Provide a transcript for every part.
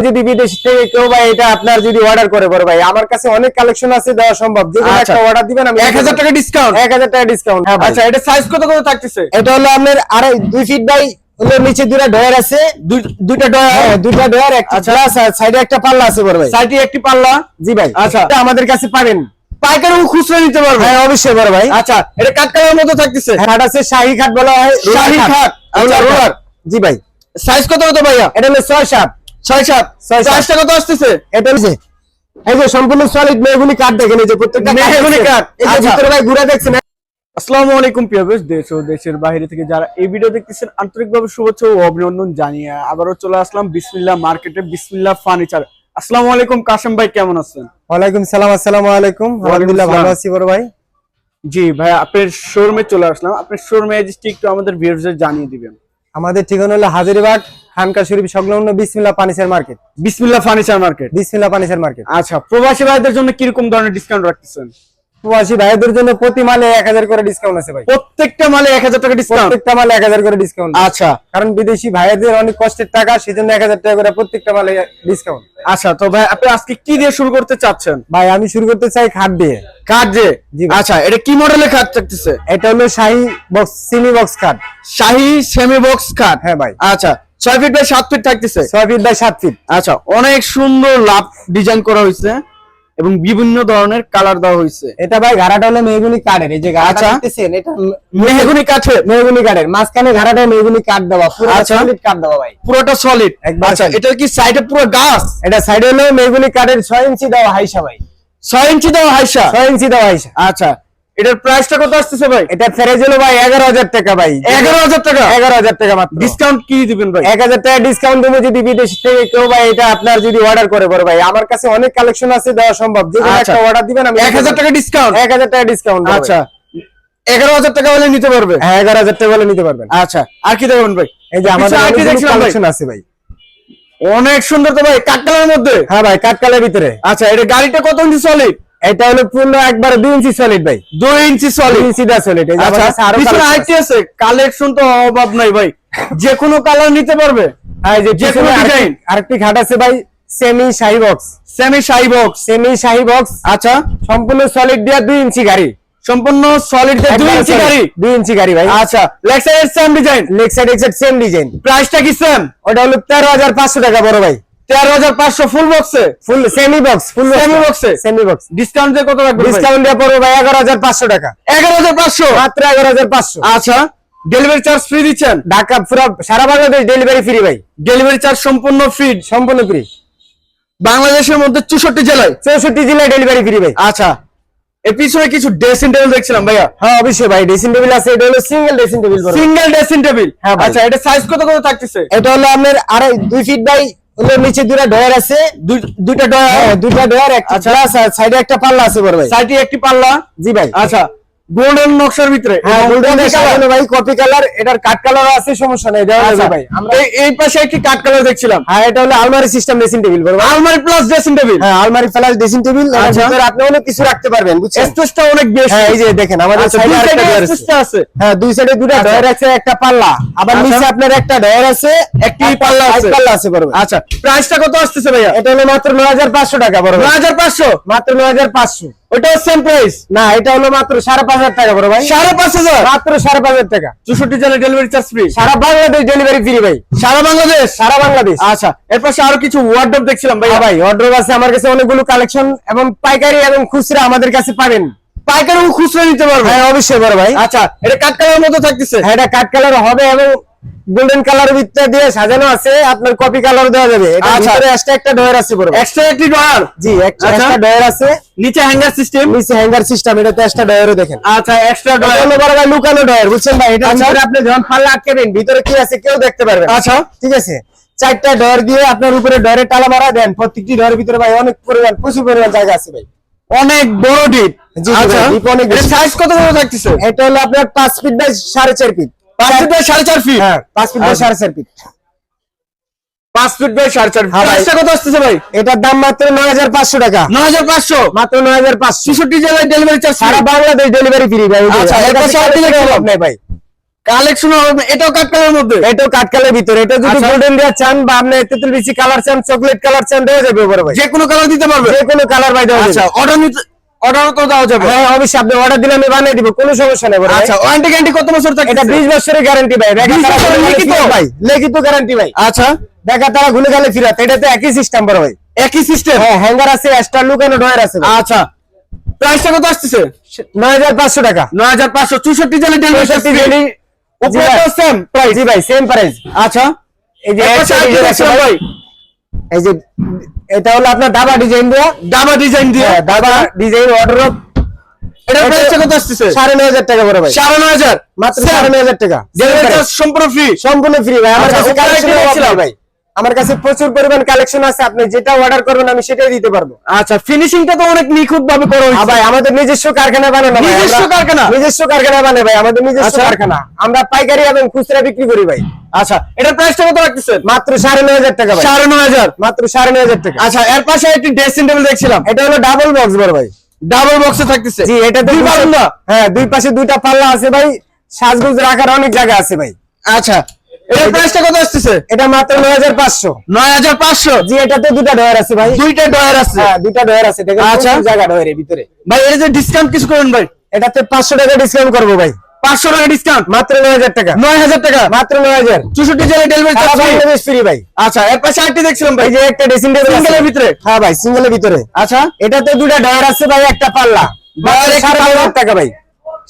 যদি বিদেশ থেকে কেউ ভাই এটা আপনার যদি অর্ডার করে বড় ভাই আমার কাছে অনেক কালেকশন আছে দেওয়া সম্ভব। যে কোনো আচ্ছা। একটা অর্ডার দিবেন আমি এক হাজার টাকা ডিসকাউন্ট এক হাজার টাকা ডিসকাউন্ট হ্যাঁ আচ্ছা এটা সাইজ কত কত থাকতেছে? এটা হলো আপনার আড়াই দুই ফিট বাই হলো নিচে দুটা ডয়ার আছে দুই- দুইটা ডয়ার হ্যাঁ দুইটা ডয়ার একটা আচ্ছা। সাইডে একটা পাল্লা আছে বড় ভাই। সাইডে একটি পাল্লা? জি ভাই। আচ্ছা। এটা আমাদের কাছে পাবেন। পাইকারি ও খুচরা নিতে পারবে? হ্যাঁ অবশ্যই বড় ভাই। আচ্ছা এটা কাট কালার মতো থাকতেছে? খাট আছে শাহী খাট বলা হয়। শাহী খাট, আচ্ছা, রোলার। জি ভাই। সাইজ কত কত ভাইয়া? এটা হলো ছয় সাত। ছয় সাত। ছয় কত আসতেছে? এটা হচ্ছে এই যে সম্পূর্ণ সলিড মেহগুনি কাঠ দেখেন এই যে প্রত্যেকটা কাঠ কাঠ, এই যে। ভিতরে ভাই ঘুরে দেখছেন আসসালামু আলাইকুম প্রিয় দেশ ও দেশের বাইরে থেকে যারা এই ভিডিও দেখতেছেন আন্তরিকভাবে শুভেচ্ছা ও অভিনন্দন জানিয়ে আবারও চলে আসলাম বিসমিল্লাহ মার্কেটে বিসমিল্লাহ ফার্নিচার আসসালামু আলাইকুম কাশেম ভাই কেমন আছেন? ওয়ালাইকুম সালাম আসসালামু আলাইকুম। আলহামদুলিল্লাহ ভালো আছি বড় ভাই। জি ভাই আপনার শোরুমে চলে আসলাম। আপনার শোরুমে একটু আমাদের জানিয়ে দিবেন। আমাদের ঠিকানা হলো হাজারিবাগ খানকা শরীফ সংলগ্ন Bismillah পানিসের market. Bismillah furniture market? Bismillah পানিসের market. আচ্ছা প্রবাসী ভাইদের জন্য কীরকম ধরনের ডিসকাউন্ট রাখতেছেন? প্রবাসী ভাইদের জন্য প্রতি মালে এক হাজার করে ডিসকাউন্ট আছে ভাই। প্রত্যেকটা মালে এক হাজার টাকা ডিসকাউন্ট প্রত্যেকটা মালে এক হাজার করে ডিসকাউন্ট আচ্ছা। কারণ বিদেশি ভাইদের অনেক কষ্টের টাকা সেজন্য এক হাজার টাকা করে প্রত্যেকটা মালে ডিসকাউন্ট আচ্ছা তো ভাই আপনি আজকে কি দিয়ে শুরু করতে চাচ্ছেন? ভাই আমি শুরু করতে চাই খাট দিয়ে। কাঠ যে আচ্ছা এটা কি মডেলের কাঠ থাকতেছে এটা হলো শাহি বক্স সিমি বক্স খাট। শাহি সেমি বক্স কাঠ হ্যাঁ ভাই। আচ্ছা ছয় ফিট বাই সাত ফিট থাকতেছে। ছয় ফিট বাই সাত ফিট আচ্ছা অনেক সুন্দর লাভ ডিজাইন করা হয়েছে এবং বিভিন্ন ধরনের কালার দেওয়া হয়েছে। এটা ভাই ঘাড়াটা হলো মেহগুনি কাঠের এই যে ঘাড়াটা আচ্ছা। দেখতেছেন এটা মেহগুনি কাঠের। মেহগুনি কাঠের মাঝখানে ঘাড়াটা মেহগুনি কাঠ দেওয়া পুরো আচ্ছা। সলিড কাঠ দেওয়া ভাই। পুরোটা সলিড আচ্ছা এটা কি সাইডে পুরো গাছ? এটা সাইডে হলো মেহগুনি কাঠের ছয় ইঞ্চি দেওয়া হাইসা ভাই। ছয় ইঞ্চি দেওয়া হাইসা? ছয় ইঞ্চি দেওয়া হাইসা। আচ্ছা এটার প্রাইসটা কত আসতেছে ভাই? এটা ফেরে হলো ভাই এগারো হাজার টাকা ভাই। এগারো হাজার টাকা? এগারো হাজার টাকা মাত্র। ডিসকাউন্ট কি দিবেন ভাই? এক হাজার টাকা ডিসকাউন্ট দেবো যদি বিদেশ থেকে কেউ ভাই এটা আপনার যদি অর্ডার করে বড় ভাই। আমার কাছে অনেক কালেকশন আছে দেওয়া সম্ভব। যে কোনো আচ্ছা। একটা অর্ডার দিবেন আমি এক হাজার টাকা ডিসকাউন্ট এক হাজার টাকা ডিসকাউন্ট আচ্ছা। এগারো হাজার টাকা হলে নিতে পারবে? হ্যাঁ এগারো হাজার টাকা বলে নিতে পারবেন। আচ্ছা। আর কি দেবেন ভাই? এই যে আমাদের ভাই? কালেকশন আছে ভাই। অনেক সুন্দর তো ভাই কাঠকালার মধ্যে। হ্যাঁ ভাই কাঠকালের ভিতরে। আচ্ছা এটা গাড়িটা কত ইঞ্চি সলিড এটা হলো পূর্ণ একবার দুই ইঞ্চি সলিড ভাই। দুই ইঞ্চি সলিড ইঞ্চি দা সলিড আচ্ছা পিছনে আইটি আছে? কালেকশন তো অভাব নাই ভাই। যে কোনো কালার নিতে পারবে। হ্যাঁ যে যে কোনো ডিজাইন আরেকটি ঘাট আছে ভাই সেমি শাহি বক্স সেমি শাই বক্স সেমি শাহি বক্স আচ্ছা। সম্পূর্ণ সলিড দিয়া দুই ইঞ্চি গাড়ি। সম্পূর্ণ সলিড দুই একবারে ইঞ্চি গাড়ি। দুই ইঞ্চি গাড়ি ভাই। আচ্ছা leg side same design leg side exact same design প্রাইসটা কি সেম ওটা হলো তেরো হাজার পাঁচশো টাকা বড় ভাই। তেরো হাজার পাঁচশো ফুল বক্সে full semi box full semi box discount দিয়ে কত রাখবেন ডিসকাউন্ট দিয়ে পড়বে ভাই এগারো হাজার পাঁচশো টাকা। এগারো হাজার পাঁচশো? মাত্র এগারো হাজার পাঁচশো। আচ্ছা। ডেলিভারি চার্জ ফ্রি দিচ্ছেন? ঢাকা পুরো সারা বাংলাদেশ ডেলিভারি ফ্রি ভাই। ডেলিভারি চার্জ সম্পূর্ণ ফ্রি সম্পূর্ণ ফ্রি বাংলাদেশের মধ্যে চৌষট্টি জেলায়? চৌষট্টি জেলায় ডেলিভারি ফ্রি ভাই। আচ্ছা। এর পিছনে কিছু ড্রেসিং টেবিল দেখছিলাম ভাইয়া। হ্যাঁ অবশ্যই ভাই। ড্রেসিং টেবিল আছে এটা হলো single dressing table single dressing table হ্যাঁ আচ্ছা এটা সাইজ কত কত থাকতেছে? এটা হলো আপনার আড়াই দুই ফিট বাই নিচে দুটা ডয়ার আছে। দুই- দুইটা ডয়ার দুইটা ডয়ার সাইডে একটা পাল্লা আছে বড় ভাই। সাইডে একটি পাল্লা? জি ভাই। আচ্ছা। গোল্ডেন নকশার ভিতরে। হ্যাঁ, ভাই কপি কালার এটার কাট কালার আছে সমস্যা নাই দেওয়া আচ্ছা, ভাই। আমরা এই পাশে একটি কাট কালার দেখছিলাম। হ্যাঁ এটা হলো আলমারি সিস্টেম ড্রেসিং টেবিল আলমারি প্লাস ড্রেসিং টেবিল হ্যাঁ আলমারি প্লাস ড্রেসিং টেবিল আপনি অনেক কিছু রাখতে পারবেন বুঝছেন? স্পেসটা অনেক বেশি। হ্যাঁ এই যে দেখেন আমাদের আচ্ছা, সাইডে আছে। হ্যাঁ দুই সাইডে দুটা ডয়ার আছে একটা পাল্লা। আবার আচ্ছা। নিচে আপনার একটা ডয়ার আছে একটি পাল্লা আছে। পাল্লা আছে বরাবর। আচ্ছা প্রাইসটা কত আসছে ভাইয়া? এটা হলো মাত্র 9500 টাকা বরাবর। 9500 মাত্র 9500 ওটা সেম প্রাইস না এটা হলো মাত্র সাড়ে পাঁচ হাজার টাকা বড় ভাই। সাড়ে পাঁচ হাজার? মাত্র সাড়ে পাঁচ হাজার টাকা। চৌষট্টি জেলায় ডেলিভারি চার্জ ফ্রি সারা বাংলাদেশ ডেলিভারি ফ্রি ভাই। সারা বাংলাদেশ? সারা বাংলাদেশ। আচ্ছা এরপর পাশে আরও কিছু ওয়ার্ড্রপ দেখছিলাম হ্যাঁ ভাই ভাই ওয়ার্ড্রপ আছে আমার কাছে অনেকগুলো কালেকশন এবং পাইকারি এবং খুচরা আমাদের কাছে পাবেন। পাইকারি খুচরা নিতে পারবে? হ্যাঁ অবশ্যই বড় ভাই। আচ্ছা এটা কাঠ কালার মতো থাকতেছে? হ্যাঁ এটা কাঠ কালার হবে এবং গোল্ডেন কালার ভিতরে দিয়ে সাজানো আছে আপনার কপি কালার দেওয়া যাবে। এটা আচ্ছা। ভিতরে এক্সট্রা একটা ডয়ার আছে বড় এক্সট্রা একটি ডয়ার জি একটা আচ্ছা। ডয়ার আছে। নিচে হ্যাঙ্গার সিস্টেম নিচে হ্যাঙ্গার সিস্টেম এটাতে এক্সট্রা ডয়ারও দেখেন। আচ্ছা এক্সট্রা ডয়ার হলো বড় ভাই লুকানো ডয়ার বুঝছেন ভাই? এটা আচ্ছা। ভিতরে আপনি যখন পাল্লা আটকাবেন ভিতরে কি আছে কেউ দেখতে পারবে আচ্ছা। ঠিক আছে? চারটা ডয়ার দিয়ে আপনার উপরে ডয়ারে টালা মারা দেন। প্রত্যেকটি ডয়ারের ভিতরে ভাই অনেক পরিমাণ প্রচুর পরিমাণ জায়গা আছে ভাই। অনেক বড় ডিপ জি, আচ্ছা। deep অনেক সাইজ কত কত থাকতেছে? এটা হলো আপনার পাঁচ ফিট বাই সাড়ে চার ফিট পাঁচ ফিট বাই সাড়ে চার ফিট হ্যাঁ পাঁচ ফিট বাই আচ্ছা। সাড়ে চার ফিট পাঁচ ফিট বাই সাড়ে চার ফিট হ্যাঁ ভাই। কত আসতেছে ভাই? এটার দাম মাত্র নয় হাজার পাঁচশো টাকা। নয় হাজার পাঁচশো? মাত্র নয় হাজার পাঁচশো। চৌষট্টি জেলায় ডেলিভারি চার্জ সারা বাংলাদেশ ডেলিভারি ফ্রি ভাই আচ্ছা, ভাই। কালেকশন হবে এটাও মধ্যে? এটাও ভিতরে। এটা যদি আচ্ছা। গোল্ডেন দেওয়া চান বা আপনি তেতুল বিচি কালার চান চকলেট কালার চান দেওয়া যাবে বড় ভাই। যে কোনো কালার দিতে পারবে? যে কোনো কালার ভাই দেওয়া আচ্ছা অর্ডার নিতে অর্ডার তো দেওয়া যাবে। হ্যাঁ অবশ্যই আপনি অর্ডার দিলে আমি বানিয়ে দিব কোনো সমস্যা নেই আচ্ছা ওয়ারেন্টি গ্যারান্টি কত বছর থাকে এটা 20 বছরের গ্যারান্টি ভাই। দেখা 20 তারা বছরের ঘুরে গেলে লিখিত? ভাই। লিখিত গ্যারান্টি ভাই। আচ্ছা। দেখা তারা ঘুরে গেলে ফিরত এটা তো একই সিস্টেম বড় ভাই। একই সিস্টেম হ্যাঁ হ্যাঙ্গার আছে এক্সট্রা লুকানো ডয়ার আছে। আচ্ছা। প্রাইসটা কত আসতেছে? 9500 টাকা। নয় হাজার পাঁচশো চৌষট্টি জেলে ডেলিভারি 65 জেলি। উপরে তো সেম প্রাইস জি ভাই সেম প্রাইস আচ্ছা। এই যে ভাই। এই যে এটা হলো আপনার দাবা ডিজাইন দেওয়া ডাবা ডিজাইন দিয়ে। ডাবা দাবা ডিজাইন অর্ডার এটা এটা- কত আসছে সাড়ে নয় হাজার টাকা বড় ভাই। সাড়ে নয় হাজার? মাত্র সাড়ে নয় হাজার টাকা। ডেলিভারি সম্পূর্ণ ফ্রি সম্পূর্ণ ফ্রি ভাই। আমার আচ্ছা, কাছে কালেকশন ভাই। আমার কাছে প্রচুর পরিমাণ কালেকশন আছে আপনি যেটা অর্ডার করবেন আমি সেটাই দিতে পারব। আচ্ছা ফিনিশিংটা তো অনেক নিখুঁত ভাবে করা হয়েছে। ভাই আমাদের নিজস্ব কারখানা বানানো নিজস্ব কারখানা? নিজস্ব কারখানা বানাই ভাই আমাদের নিজস্ব আচ্ছা। কারখানা। আমরা পাইকারি এবং খুচরা বিক্রি করি ভাই। আচ্ছা এটার প্রাইসটা কত রাখতেছেন? মাত্র সাড়ে নয় হাজার টাকা ভাই। সাড়ে নয় হাজার? মাত্র সাড়ে নয় হাজার টাকা। আচ্ছা এর পাশে একটি ড্রেসিং টেবিল দেখছিলাম। এটা হলো ডাবল বক্স বড় ভাই। ডাবল বক্সে থাকতেছে? জি এটা দুই বারান্দা? হ্যাঁ দুই পাশে দুইটা পাল্লা আছে ভাই। সাজগুজ রাখার অনেক জায়গা আছে ভাই। আচ্ছা এটার প্রাইসটা কত আসতেছে? এটা মাত্র নয় হাজার পাঁচশো। নয় হাজার পাঁচশো? জি এটাতে দুটা ডয়ার আছে ভাই। দুইটা ডয়ার আছে? হ্যাঁ দুটা ডয়ার আছে। দেখেন আচ্ছা। জায়গা ডয়ারের ভিতরে। ভাই এটা যে ডিসকাউন্ট কিছু করেন ভাই? এটাতে টাকা ডিসকাউন্ট করব ভাই। পাঁচশো টাকা ডিসকাউন্ট মাত্র টাকা। মাত্র নয় হাজার। চৌষট্টি জেলে ডেলিভারি চার্জ বাংলাদেশ ফ্রি ভাই। আচ্ছা এর পাশে আরেকটি দেখছিলাম ভাই। যে একটা ড্রেসিং টেবিল ভিতরে? হ্যাঁ ভাই সিঙ্গেলের ভিতরে। আচ্ছা। এটাতে দুটা ডয়ার আছে ভাই একটা পাল্লা। ডয়ার টাকা ভাই।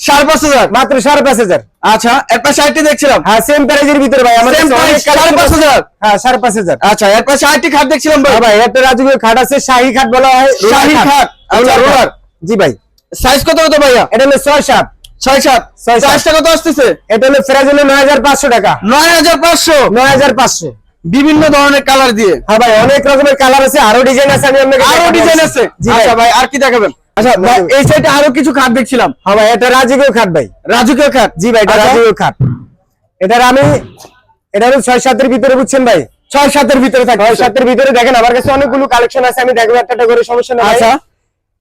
সাড়ে পাঁচ হাজার। মাত্র সাড়ে পাঁচ হাজার। আচ্ছা এর পাশে আরেকটি দেখছিলাম। হ্যাঁ সেম প্রাইজের ভিতরে ভাই আমাদের Same কাছে অনেক price, সাড়ে পাঁচ হাজার? হ্যাঁ সাড়ে পাঁচ হাজার। আচ্ছা এর পাশে আরেকটি খাট দেখছিলাম ভাই। হ্যাঁ ভাই একটা রাজকীয় খাট আছে শাহী খাট বলা হয় শাহী খাট, আচ্ছা, রোলার। রোলার। জি ভাই। সাইজ কত কত ভাইয়া? এটা হলো ছয় সাত। ছয় সাত। ছয় কত আসতেছে? এটা হলো ফ্রাইজ হলো নয় হাজার পাঁচশো টাকা। নয় হাজার পাঁচশো। নয় হাজার পাঁচশো। বিভিন্ন ধরনের কালার দিয়ে। হ্যাঁ ভাই অনেক রকমের কালার আছে আরও ডিজাইন আছে আমি আপনাকে আরও ডিজাইন আছে। আচ্ছা ভাই আর কি দেখাবেন? আচ্ছা ভাই এই সাইডে আরও কিছু খাট দেখছিলাম। হ্যাঁ ভাই এটা রাজকীয় খাট ভাই। জি ভাই এটা আচ্ছা। রাজকীয় খাট। এটার আমি এটা হলো ছয় সাতের ভিতরে বুঝছেন ভাই? ছয় সাতের ভিতরে থাকে ছয় সাতের ভিতরে দেখেন আমার কাছে অনেকগুলো কালেকশন আছে আমি দেখব একটা করে সমস্যা নেই আচ্ছা। আচ্ছা।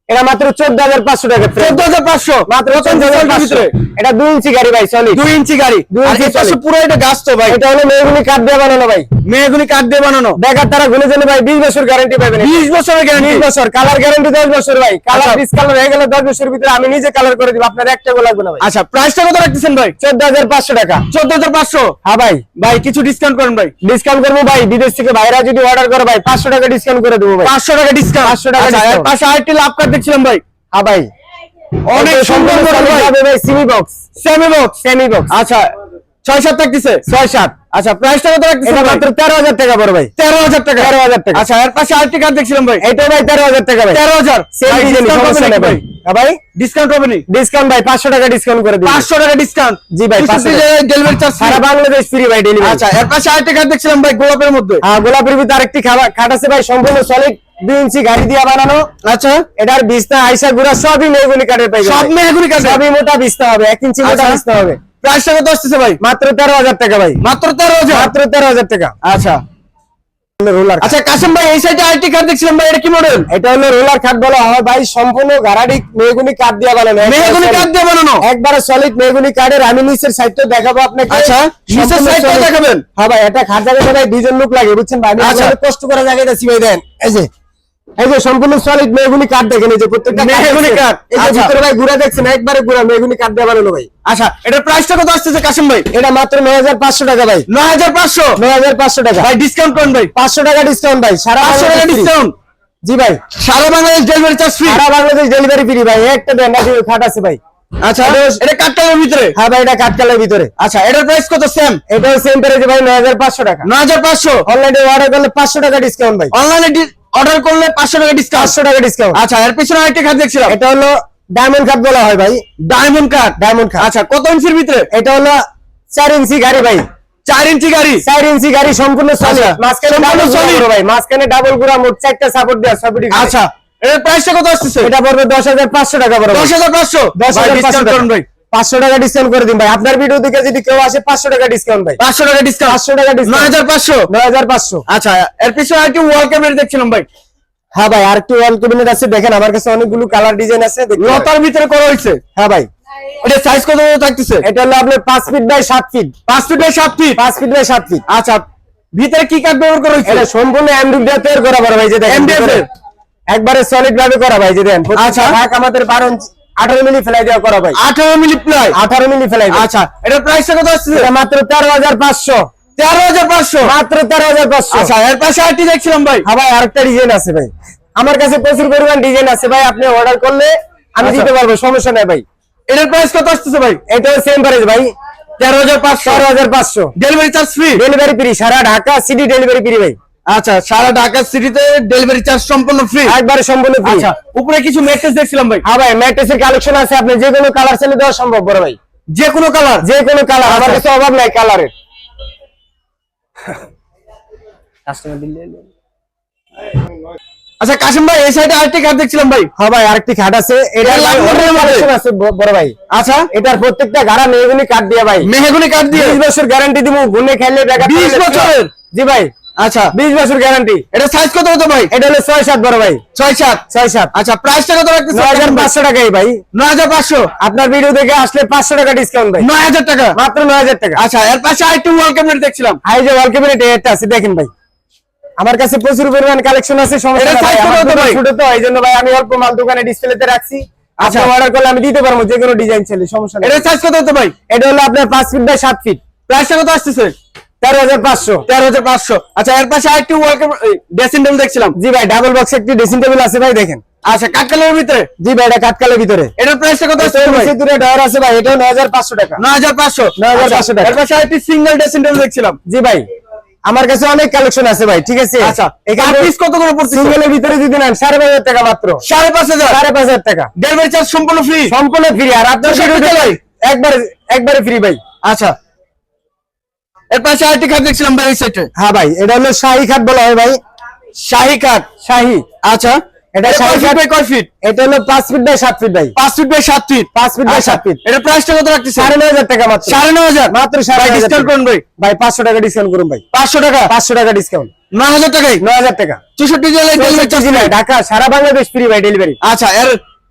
এটা মাত্র চোদ্দ হাজার পাঁচশো টাকা চোদ্দ হাজার পাঁচশো? মাত্র চোদ্দ হাজার ভিতরে এটা দুই ইঞ্চি গাড়ি ভাই সলিড দুই ইঞ্চি গাড়ি। দুই ইঞ্চি solid। পুরো এটা গাছ তো ভাই। এটা হলো মেহগুনি কাঠ দিয়ে বানানো ভাই। মেয়েগুলি কাঠ দিয়ে বানানো। দেখার তারা ঘুরে গেলে ভাই বিশ বছর গ্যারান্টি পাবেন বিশ বছরের গ্যারান্টি বিশ বছর কালার গ্যারান্টি দশ বছর ভাই। কালার আচ্ছা। ডিসকালার হয়ে গেলে দশ বছরের ভিতরে আমি নিজে কালার করে দিব আপনার একটা লাগবে না ভাই। আচ্ছা প্রাইসটা কত রাখতেছেন ভাই? চোদ্দ হাজার পাঁচশো টাকা। চোদ্দ হাজার পাঁচশো? হ্যাঁ ভাই। ভাই কিছু ডিসকাউন্ট করেন ভাই। ডিসকাউন্ট করব ভাই বিদেশ থেকে ভাইরা যদি অর্ডার করে ভাই পাঁচশো টাকা ডিসকাউন্ট করে দেবো ভাই। পাঁচশো টাকা ডিসকাউন্ট 500 টাকা আচ্ছা পাশে আরেকটি লাভ কার্ড দেখছিলাম ভাই। হ্যাঁ ভাই। অনেক সুন্দর ভাই। Semi box semi box semi box আচ্ছা ছয় সাত থাকতেছে? ছয় সাত আচ্ছা প্রাইসটা কত রাখতেছেন মাত্র তেরো হাজার টাকা ভাই। তেরো হাজার টাকা। তেরো হাজার টাকা। আচ্ছা এর পাশে আরেকটি কার্ড দেখছিলাম ভাই। এটা ভাই তেরো হাজার টাকা ভাই। তেরো হাজার। সেম ডিজাইন সমস্যা নেই ভাই? ভাই। ডিসকাউন্ট হবে ডিসকাউন্ট ভাই পাঁচশো টাকা ডিসকাউন্ট করে দিন পাঁচশো টাকা ডিসকাউন্ট জি ভাই, ডেলিভারি চার্জ সারা বাংলাদেশ ফ্রি ভাই ডেলিভারি আচ্ছা এর পাশে আরেকটি কার্ড দেখছিলাম ভাই গোলাপের মধ্যে। হ্যাঁ গোলাপের ভিতরে আরেকটি খাবার খাট আছে ভাই সম্পূর্ণ সলিড দুই ইঞ্চি গাড়ি দিয়ে বানানো। আচ্ছা। এটার বিছনা আইসা গুড়া সবই মেহগুনি কাঠের পাই সব মেহগুনি কাঠ সবই মোটা বিছনা হবে এক ইঞ্চি মোটা আচ্ছা। বিছনা হবে। প্রাইসটা কত আসতেছে ভাই। মাত্র তেরো হাজার টাকা ভাই। মাত্র তেরো হাজার? মাত্র তেরো হাজার টাকা। আচ্ছা। রোলার আচ্ছা কাসেম ভাই এই সাইডে আরেকটি কার্ড দেখছিলাম ভাই এটা কি মডেল এটা হলো রোলার খাট বলা হয় ভাই সম্পূর্ণ গাড়াডি মেহগুনি কাঠ দিয়ে বানানো। একবারে মেহগুনি কাঠ দিয়ে বানানো? একবারে সলিড মেহগুনি কাঠের আমি নিচের সাইডটা দেখাবো আপনাকে। আচ্ছা, নিচের। দেখাবেন? হ্যাঁ ভাই এটা খাট লোক লাগে বুঝছেন ভাই? আমি আচ্ছা। কষ্ট করে জায়গাটা সিবাই দেন। এই যে এই যে সম্পূর্ণ সলিড মেহগুনি কাঠ দেখেন এই যে প্রত্যেকটা কাঠ কাঠ, এই যে আচ্ছা। ভিতরে ভাই গুড়া দেখছেন একবারে গুড়া মেহগুনি কাঠ দিয়ে বানানো ভাই। আচ্ছা এটার প্রাইসটা কত কাসেম ভাই? এটা মাত্র নয় হাজার পাঁচশো টাকা ভাই। নয় হাজার পাঁচশো? নয় হাজার পাঁচশো টাকা। ভাই ডিসকাউন্ট করেন ভাই। পাঁচশো টাকা ডিসকাউন্ট ভাই সারা পাঁচশো টাকা বাংলাদেশ ডিসকাউন্ট জি ভাই। সারা বাংলাদেশ ডেলিভারি চার্জ ফ্রি সারা বাংলাদেশ ডেলিভারি ফ্রি ভাই। একটা দেন না খাট আছে ভাই। আচ্ছা এটা কাটকালের ভিতরে? হ্যাঁ ভাই এটা কাঠকালের ভিতরে। আচ্ছা এটার প্রাইস কত সেম এটাও সেম প্রাইসে ভাই নয় হাজার পাঁচশো টাকা। নয় হাজার পাঁচশো? অনলাইনে অর্ডার করলে পাঁচশো টাকা ডিসকাউন্ট ভাই। অনলাইনে অর্ডার করলে পাঁচশো টাকা ডিসকাউন্ট পাঁচশো টাকা ডিসকাউন্ট আচ্ছা এর পিছনে আরেকটি খাট দেখছিলাম। এটা হলো ডায়মন্ড কাপ বলা হয় ভাই। ডায়মন্ড কার্ড ডায়মন্ড কাপ আচ্ছা কত ইঞ্চির ভিতরে? এটা হলো চার ইঞ্চি গাড়ি ভাই। চার ইঞ্চি গাড়ি? চার ইঞ্চি গাড়ি সম্পূর্ণ সলিড আচ্ছা, মাঝখানে ডাবল সলিড ভাই। মাঝখানে ডাবল গুড়া মোট চারটা সাপোর্ট দেওয়া সবটি আচ্ছা এর প্রাইসটা কত আসতেছে? এটা পড়বে দশ হাজার পাঁচশো টাকা পড়বে। দশ হাজার পাঁচশো? দশ হাজার পাঁচশো ডিসকাউন্ট করুন ভাই। পাঁচশো টাকা ডিসকাউন্ট করে দিন ভাই। আপনার ভিডিও দিকে যদি কেউ আসে পাঁচশো টাকা ডিসকাউন্ট ভাই। পাঁচশো টাকা ডিসকাউন্ট পাঁচশো টাকা নয় হাজার পাঁচশো? নয় হাজার পাঁচশো। আচ্ছা এর পিছনে আরেকটি ওয়াল ক্যাবিনেট দেখছিলাম ভাই। হ্যাঁ ভাই আরেকটি ওয়াল ক্যাবিনেট আছে দেখেন আমার কাছে অনেকগুলো কালার ডিজাইন আছে লতার ভিতরে করা হয়েছে। হ্যাঁ ভাই। এটা সাইজ কত থাকতেছে? এটা হলো আপনার পাঁচ ফিট বাই সাত ফিট পাঁচ ফিট বাই সাত ফিট পাঁচ ফিট বাই সাত ফিট আচ্ছা ভিতরে কি কাঠ ব্যবহার করা হয়েছে? এটা সম্পূর্ণ এমডিএফ তৈরি করা ভাই যে দেখেন? একবারে সলিড ভাবে করা ভাই যে দেখেন। আচ্ছা। আমাদের বারো আঠারো মিলি ফেলাই দেওয়া করা ভাই। আঠারো মিলি প্লাই আঠারো মিলি ফেলাই। আচ্ছা এটা প্রাইসটা কত আসছে? এটা মাত্র তেরো হাজার পাঁচশো। তেরো হাজার পাঁচশো? মাত্র তেরো হাজার পাঁচশো। আচ্ছা এর পাশে আরেকটি দেখছিলাম ভাই। হ্যাঁ ভাই আরেকটা ডিজাইন আছে ভাই। আমার কাছে প্রচুর পরিমাণ ডিজাইন আছে ভাই আপনি অর্ডার করলে আমি আচ্ছা। দিতে পারব সমস্যা নেই ভাই। এটার প্রাইস কত আসতেছে ভাই? এটাও সেম প্রাইস ভাই। তেরো হাজার পাঁচশো। তেরো হাজার পাঁচশো। Delivery charge free delivery free সারা ঢাকা সিটি ডেলিভারি ফ্রি ভাই। আচ্ছা সারা ঢাকা সিটিতে ডেলিভারি চার্জ সম্পূর্ণ ফ্রি একবারে সম্পূর্ণ ফ্রি আচ্ছা উপরে কিছু ম্যাট্রেস দেখছিলাম ভাই। হ্যাঁ ভাই ম্যাট্রেসের কালেকশন আছে আপনি যে কোনো কালার চাইলে দেওয়া সম্ভব বড় ভাই। যে কোনো কালার যে কোনো কালার আমার আচ্ছা। কাছে অভাব নাই কালারের আচ্ছা কাশিম ভাই এই সাইডে আরেকটি কাঠ দেখছিলাম ভাই। হ্যাঁ ভাই আরেকটি খাট আছে। এটা আছে বড় ভাই। আচ্ছা। এটার প্রত্যেকটা গাড়া মেহগুনি কাট দিয়ে ভাই। মেহগুনি কাঠ দিয়ে? বিশ বছর গ্যারান্টি দিব গুনে 20 বছরের? জি ভাই। আচ্ছা বিশ বছর গ্যারান্টি এটা সাইজ কত হতো ভাই? এটা হলো ছয় সাত বড় ভাই। ছয় সাত? ছয় সাত। আচ্ছা প্রাইসটা কত রাখতেছে নয় হাজার পাঁচশো টাকাই ভাই। নয় হাজার পাঁচশো? আপনার ভিডিও দেখে আসলে পাঁচশো টাকা ডিসকাউন্ট ভাই। নয় হাজার টাকা? মাত্র নয় হাজার টাকা। আচ্ছা এর পাশে আরেকটি ওয়াল ক্যাবিনেট দেখছিলাম। হাই যে ওয়াল ক্যাবিনেট এটা আছে দেখেন ভাই। আমার কাছে প্রচুর পরিমাণ কালেকশন আছে সমস্যা নাই ভাই? ছোট তো এই জন্য ভাই আমি অল্প মাল দোকানে ডিসপ্লেতে রাখছি। আচ্ছা। অর্ডার করলে আমি দিতে পারব যে কোনো ডিজাইন চাইলে সমস্যা নেই। এটা সাইজ কত হতো ভাই? এটা হলো আপনার পাঁচ ফিট বাই সাত ফিট প্রাইসটা কত আসতেছে? তেরো হাজার পাঁচশো। তেরো হাজার পাঁচশো। আচ্ছা এর পাশে আরেকটি ওয়াল ড্রেসিং টেবিল দেখছিলাম। জি ভাই ডাবল বক্স একটি ড্রেসিং টেবিল আছে ভাই দেখেন। আচ্ছা কাঠকালের ভিতরে? জি ভাই এটা কাঠকালের ভিতরে। এটার প্রাইসটা কত আসছে ভাই? দূরে ডয়ার আছে ভাই টাকা। নয় হাজার পাঁচশো। 9,500 টাকা। এর পাশে আরেকটি সিঙ্গেল ড্রেসিং টেবিল দেখছিলাম। জি ভাই আমার কাছে অনেক কালেকশন আছে ভাই ঠিক আছে? আচ্ছা এখানে পিস কত করে পড়ছে সিঙ্গেলের ভিতরে যদি নেন সাড়ে পাঁচ হাজার টাকা মাত্র। সাড়ে পাঁচ হাজার? সাড়ে পাঁচ হাজার টাকা। ডেলিভারি চার্জ সম্পূর্ণ ফ্রি সম্পূর্ণ ফ্রি আর আপনার একবারে একবারে ফ্রি ভাই। আচ্ছা এর পাশে আরেকটি খাট দেখছিলাম ভাই সাইডে হ্যাঁ ভাই এটা হলো শাহী খাট বলা হয় ভাই। শাহি কাঠ শাহী। আচ্ছা। এটা শাহী বাই কয় ফিট এটা হলো পাঁচ ফিট বাই সাত ফিট ভাই। পাঁচ ফিট বাই সাত ফিট পাঁচ ফিট বাই আচ্ছা। ফিট এটা প্রাইসটা কত নয় হাজার টাকা মাত্র। সাড়ে নয় হাজার? মাত্র সাড়ে ভাই নয় হাজার ডিসকাউন্ট করুন ভাই। ভাই পাঁচশো টাকা ডিসকাউন্ট করুন ভাই। পাঁচশো টাকা? পাঁচশো টাকা ডিসকাউন্ট নয় হাজার টাকাই নয় হাজার টাকা। চৌষট্টি জেলায় ডেলিভারি চার্জ ঢাকা সারা বাংলাদেশ ফ্রি ভাই ডেলিভারি আচ্ছা এর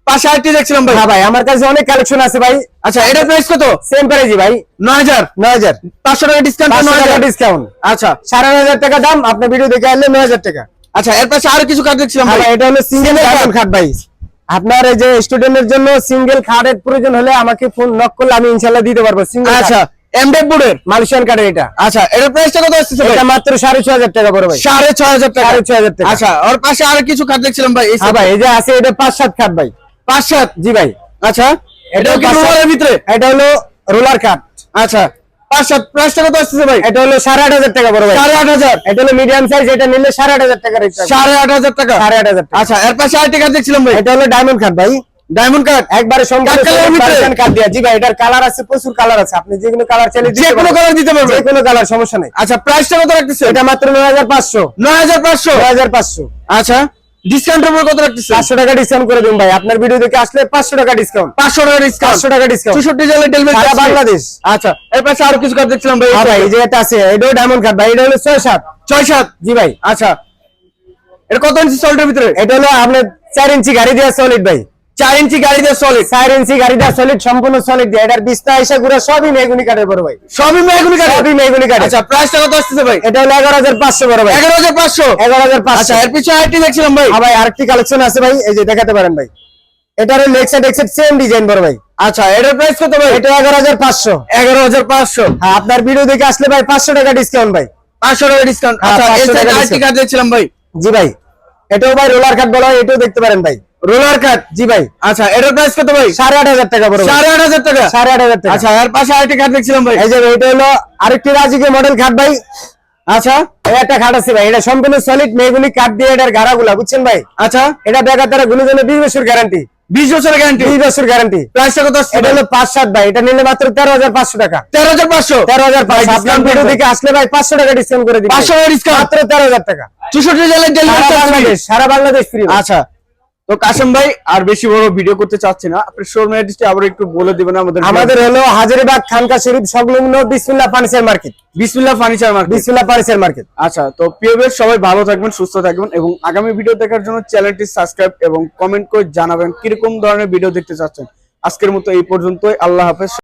পাশে আরেকটি দেখছিলাম ভাই। হ্যাঁ ভাই আমার কাছে অনেক কালেকশন আছে ভাই। আচ্ছা এটার প্রাইস কত? সেম প্রাইজি ভাই। নয় হাজার নয় হাজার পাঁচশো টাকা ডিসকাউন্ট পাঁচশো নয় টাকা হাজার ডিসকাউন্ট আচ্ছা। সাড়ে নয় হাজার টাকা দাম আপনার ভিডিও দেখে আসলে নয় হাজার টাকা। আচ্ছা এর পাশে আরও কিছু কাঠ দেখছিলাম হ্যাঁ ভাই। এটা হলো সিঙ্গেল ডাবল খাট ভাই। আপনার এই যে স্টুডেন্টের জন্য সিঙ্গেল খাটের প্রয়োজন হলে আমাকে ফোন নক করলে আমি ইনশাল্লাহ দিতে পারব সিঙ্গেল আচ্ছা এমডেক বোর্ডের মালয়েশিয়ান কার্ডের এটা। আচ্ছা এটার প্রাইসটা কত আসছে এটা মাত্র সাড়ে ছয় হাজার টাকা পড়ে ভাই। সাড়ে ছয় হাজার টাকা। সাড়ে ছয় হাজার টাকা। আচ্ছা ওর পাশে আরও কিছু কাঠ দেখছিলাম ভাই। এই হ্যাঁ ভাই এই যে আছে এটা পাঁচ সাত খাট ভাই। পাঁচ সাত। জি ভাই। আচ্ছা এটাও কি রোলারের ভিতরে? এটা হলো রোলার কাট। আচ্ছা পাঁচ সাত প্রাইসটা কত আসছে ভাই? এটা হলো সাড়ে আট হাজার টাকা পড়ে ভাই। সাড়ে আট হাজার। এটা হলো মিডিয়াম সাইজ এটা নিলে সাড়ে আট হাজার টাকা সাড়ে আট হাজার টাকা? সাড়ে আট হাজার আচ্ছা এর পাশে আরেকটি কাঠ দেখছিলাম ভাই। এটা হলো ডায়মন্ড কাট ভাই। ডায়মন্ড কাঠ একবারে সম্পূর্ণ কাট দিয়া। জি ভাই এটার কালার আছে প্রচুর কালার আছে। আপনি যে কোনো কালার চাইলে যে কোনো কালার দিতে যে কোনো কালার সমস্যা নেই। আচ্ছা প্রাইসটা কত রাখতেছে? এটা মাত্র নয় হাজার পাঁচশো। নয় হাজার পাঁচশো? নয় হাজার পাঁচশো। আচ্ছা ডিসকাউন্টের উপর কত রাখতেছে পাঁচশো টাকা ডিসকাউন্ট করে দিন ভাই। আপনার ভিডিও দেখে আসলে পাঁচশো টাকা ডিসকাউন্ট পাঁচশো টাকা ডিসকাউন্ট পাঁচশো টাকা ডিসকাউন্ট চৌষট্টি জেলায় ডেলিভারি সারা বাংলাদেশ। আচ্ছা এর পাশে আরও কিছু কার্ড দেখছিলাম ভাই। হ্যাঁ ভাই এই যে এটা আছে এটাও ডায়মন্ড কার্ড ভাই এটা হলো ছয় সাত। ছয় সাত? জি ভাই। আচ্ছা। এটা কত ইঞ্চি সলিডের ভিতরে? এটা হলো আপনার চার ইঞ্চি গাড়ি দেওয়া সলিড ভাই। চার ইঞ্চি গাড়ি দিয়ে সলিড চার ইঞ্চি গাড়ি দেওয়া সলিড সম্পূর্ণ সলিড দিয়ে। এটার বিস্তা এসে ঘুরে সবই মেগুনি কাঠের বড় ভাই। সবই মেহগুনি কাঠ সবই মেগুনি কাঠ আচ্ছা প্রাইসটা কত আসতেছে ভাই? এটা হলো এগারো হাজার পাঁচশো বড় ভাই। এগারো হাজার পাঁচশো? এগারো হাজার পাঁচশো। আচ্ছা এর পিছনে আরেকটি দেখছিলাম ভাই। হ্যাঁ ভাই আরেকটি কালেকশন আছে ভাই এই যে দেখাতে পারেন ভাই। এটার লেগ এক্সেট সেম ডিজাইন বড় ভাই। আচ্ছা এটার প্রাইস কত ভাই? এটা এগারো হাজার পাঁচশো। এগারো হাজার পাঁচশো। হ্যাঁ আপনার ভিডিও দেখে আসলে ভাই পাঁচশো টাকা ডিসকাউন্ট ভাই। পাঁচশো টাকা ডিসকাউন্ট হ্যাঁ, আচ্ছা 500 সাইডে আরেকটি কাঠ দেখছিলাম ভাই। জি ভাই এটাও ভাই রোলার কাঠ বলা হয় এটাও দেখতে পারেন ভাই। রোলার কাঠ জি ভাই। আচ্ছা এটার প্রাইস কত ভাই? সাড়ে আট হাজার টাকা বড় সাড়ে আট হাজার টাকা? সাড়ে আট হাজার টাকা। আচ্ছা এর পাশে আরেকটি কাঠ দেখছিলাম ভাই। এই যে এটা হলো আরেকটি রাজিকে মডেল খাট ভাই। আচ্ছা। একটা খাট আছে ভাই এটা সম্পূর্ণ সলিড মেগুনি কাঠ দিয়ে এটার গাড়াগুলা বুঝছেন ভাই? আচ্ছা। এটা দেখা তারা গুণজনে বিশ বছর গ্যারান্টি বিশ বছরের গ্যারান্টি বিশ বছর গ্যারান্টি প্রাইসটা কত এটা হলো পাঁচ সাত ভাই এটা নিলে মাত্র তেরো হাজার পাঁচশো টাকা। তেরো হাজার পাঁচশো? তেরো হাজার পাঁচশো। আপনার ভিডিও। দিকে আসলে ভাই পাঁচশো টাকা ডিসকাউন্ট করে দিন পাঁচশো টাকা ডিসকাউন্ট মাত্র তেরো হাজার টাকা। চৌষট্টি জেলায় ডেলিভারি সারা বাংলাদেশ সারা বাংলাদেশ ফ্রি আচ্ছা। তো কাশেম ভাই আর বেশি বড় ভিডিও করতে চাচ্ছি না। আপনি শোরুম অ্যাড্রেসটি আবার একটু বলে দিবেন আমাদের আমাদের হলো হাজারিবাগ খানকা শরীফ সংলগ্ন Bismillah furniture market Bismillah furniture market Bismillah furniture market আচ্ছা তো প্রিয় ভিউয়ার, সবাই ভালো থাকবেন সুস্থ থাকবেন এবং আগামী ভিডিও দেখার জন্য চ্যানেলটি সাবস্ক্রাইব এবং কমেন্ট করে জানাবেন কীরকম ধরনের ভিডিও দেখতে চাচ্ছেন। আজকের মতো এই পর্যন্তই। আল্লাহ হাফেজ।